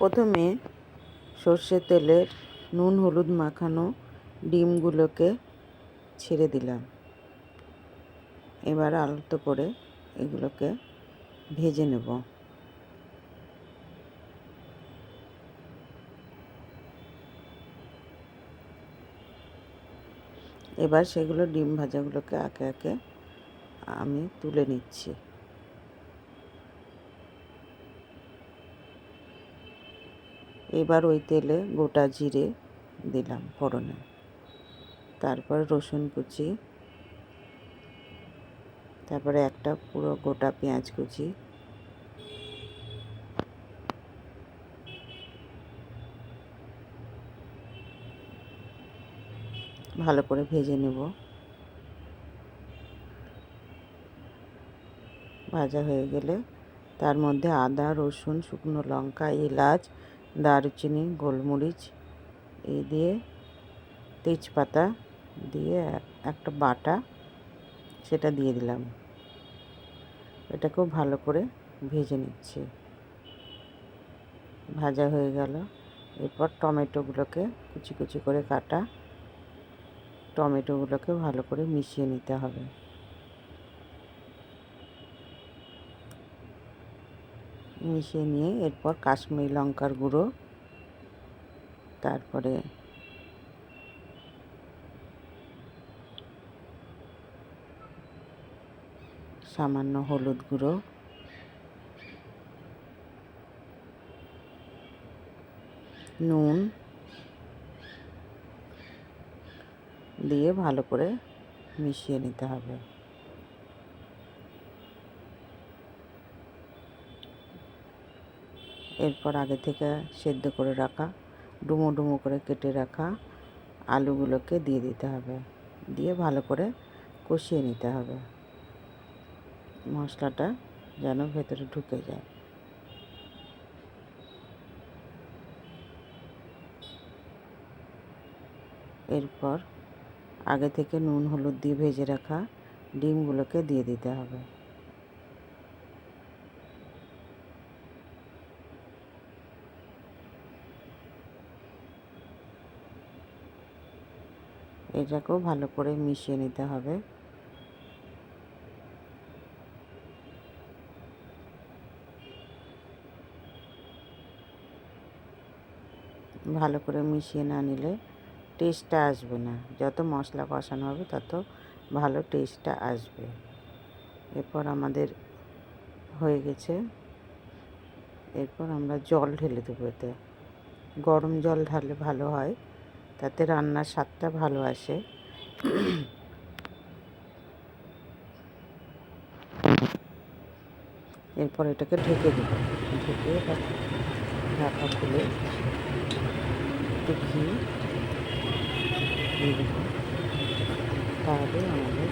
প্রথমে সর্ষের তেলের নুন হলুদ মাখানো ডিমগুলোকে ছেড়ে দিলাম। এবার আলতো করে এগুলোকে ভেজে নেব। এবার সেগুলো ডিম ভাজাগুলোকে একে একে আমি তুলে নিচ্ছি। এবার ওই তেলে গোটা জিরে দিলাম ফোড়নে। তারপর রসুন কুচি, তারপরে একটা পুরো গোটা পেঁয়াজ কুচি, ভালো করে ভেজে নেব। ভাজা হয়ে গেলে তার মধ্যে আদা, রসুন, শুকনো লঙ্কা, এলাচ দারুচিনি, গোলমরিচ এই দিয়ে তেজপাতা দিয়ে একটা বাটা সেটা দিয়ে দিলাম। এটাকেও ভালো করে ভেজে নিচ্ছি। ভাজা হয়ে গেল। এরপর টমেটোগুলোকে কুচি কুচি করে কাটা। টমেটোগুলোকে ভালো করে মিশিয়ে নিতে হবে। মিশিয়ে নিয়ে এরপর কাশ্মীরি লঙ্কার গুঁড়ো, তারপরে সামান্য হলুদ গুঁড়ো, নুন দিয়ে ভালো করে মিশিয়ে নিতে হবে। এরপর আগে থেকে সেদ্ধ করে রাখা, ডুমো ডুমো করে কেটে রাখা আলুগুলোকে দিয়ে দিতে হবে। দিয়ে ভালো করে কষিয়ে নিতে হবে। মশলাটা যেন ভেতরে ঢুকে যায়। এরপর আগে থেকে নুন, হলুদ দিয়ে ভেজে রাখা ডিমগুলোকে দিয়ে দিতে হবে। এটাকেও ভালো করে মিশিয়ে নিতে হবে। ভালো করে মিশিয়ে না নিলে টেস্টটা আসবে না। যত মশলা কষানো হবে তত ভালো টেস্টটা আসবে। এরপর আমাদের হয়ে গেছে। এরপর আমরা জল ঢেলে দেবো এতে। গরম জল ঢালে ভালো হয়। তাতে রান্নার স্বাদটা ভালো আসে। এরপর এটাকে ঢেকে দেবো। ঢেকে ঢাকা খুলে ঘি তাহলে আমাদের